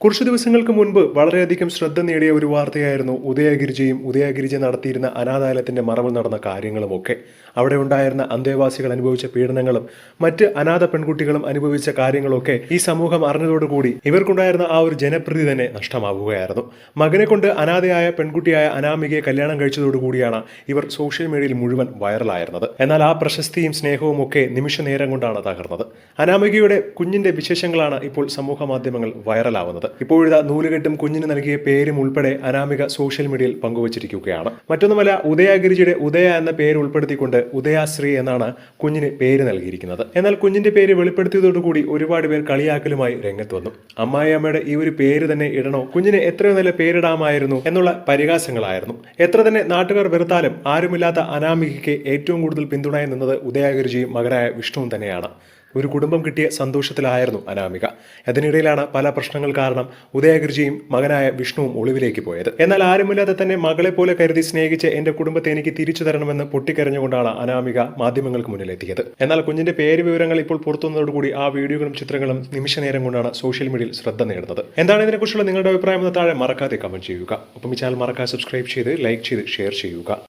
കുറച്ചു ദിവസങ്ങൾക്ക് മുൻപ് വളരെയധികം ശ്രദ്ധ നേടിയ ഒരു വാർത്തയായിരുന്നു ഉദയഗിരിജയും ഉദയഗിരിജ നടത്തിയിരുന്ന അനാഥാലയത്തിന്റെ മറവിൽ നടന്ന കാര്യങ്ങളുമൊക്കെ. അവിടെ ഉണ്ടായിരുന്ന അന്തേവാസികൾ അനുഭവിച്ച പീഡനങ്ങളും മറ്റ് അനാഥ പെൺകുട്ടികളും അനുഭവിച്ച കാര്യങ്ങളൊക്കെ ഈ സമൂഹം അറിഞ്ഞതോടുകൂടി ഇവർക്കുണ്ടായിരുന്ന ആ ഒരു ജനപ്രീതി തന്നെ നഷ്ടമാവുകയായിരുന്നു. മകനെ കൊണ്ട് അനാഥയായ പെൺകുട്ടിയായ അനാമികയെ കല്യാണം കഴിച്ചതോടുകൂടിയാണ് ഇവർ സോഷ്യൽ മീഡിയയിൽ മുഴുവൻ വൈറലായിരുന്നത്. എന്നാൽ ആ പ്രശസ്തിയും സ്നേഹവും ഒക്കെ നിമിഷ നേരം കൊണ്ടാണ് തകർന്നത്. അനാമികയുടെ കുഞ്ഞിന്റെ വിശേഷങ്ങളാണ് ഇപ്പോൾ സമൂഹ മാധ്യമങ്ങൾ വൈറലാവുന്നത്. ഇപ്പോഴിതാ നൂലുകെട്ടും കുഞ്ഞിന് നൽകിയ പേരും ഉൾപ്പെടെ അനാമിക സോഷ്യൽ മീഡിയയിൽ പങ്കുവച്ചിരിക്കുകയാണ്. മറ്റൊന്നുമല്ല ഉദയഗിരിജിയുടെ ഉദയ എന്ന പേര് ഉൾപ്പെടുത്തിക്കൊണ്ട് ഉദയാശ്രീ എന്നാണ് കുഞ്ഞിന് പേര് നൽകിയിരിക്കുന്നത്. എന്നാൽ കുഞ്ഞിന്റെ പേര് വെളിപ്പെടുത്തിയതോടുകൂടി ഒരുപാട് പേർ കളിയാക്കലുമായി രംഗത്ത് വന്നു. അമ്മായിയമ്മയുടെ ഈ ഒരു പേര് തന്നെ ഇടണോ? കുഞ്ഞിന് എത്രയോ നല്ല പേരിടാമായിരുന്നു എന്നുള്ള പരിഹാസങ്ങളായിരുന്നു. എത്ര തന്നെ നാട്ടുകാർ വെറുത്താലും ആരുമില്ലാത്ത അനാമികയ്ക്ക് ഏറ്റവും കൂടുതൽ പിന്തുണയായി നിന്നത് ഉദയഗിരിജിയും മകനായ വിഷ്ണുവും തന്നെയാണ്. ഒരു കുടുംബം കിട്ടിയ സന്തോഷത്തിലായിരുന്നു അനാമിക. അതിനിടയിലാണ് പല പ്രശ്നങ്ങൾ കാരണം ഉദയഗിരിജിയും മകനായ വിഷ്ണുവും ഒളിവിലേക്ക് പോയത്. എന്നാൽ ആരുമില്ലാതെ തന്നെ മകളെ പോലെ കരുതി സ്നേഹിച്ച് എന്റെ കുടുംബത്തെ എനിക്ക് തിരിച്ചു തരണമെന്ന് പൊട്ടിക്കരഞ്ഞുകൊണ്ടാണ് അനാമിക മാധ്യമങ്ങൾക്ക് മുന്നിലെത്തിയത്. എന്നാൽ കുഞ്ഞിന്റെ പേര് വിവരങ്ങൾ ഇപ്പോൾ പുറത്തുവന്നതോടുകൂടി ആ വീഡിയോകളും ചിത്രങ്ങളും നിമിഷ നേരം കൊണ്ടാണ് സോഷ്യൽ മീഡിയയിൽ ശ്രദ്ധ നേടുന്നത്. എന്താണ് ഇതിനെക്കുറിച്ചുള്ള നിങ്ങളുടെ അഭിപ്രായം എന്ന് താഴെ മറക്കാതെ കമന്റ് ചെയ്യുക. ഒപ്പം ഈ ചാനൽ മറക്കാതെ സബ്സ്ക്രൈബ് ചെയ്ത് ലൈക്ക് ചെയ്ത് ഷെയർ ചെയ്യുക.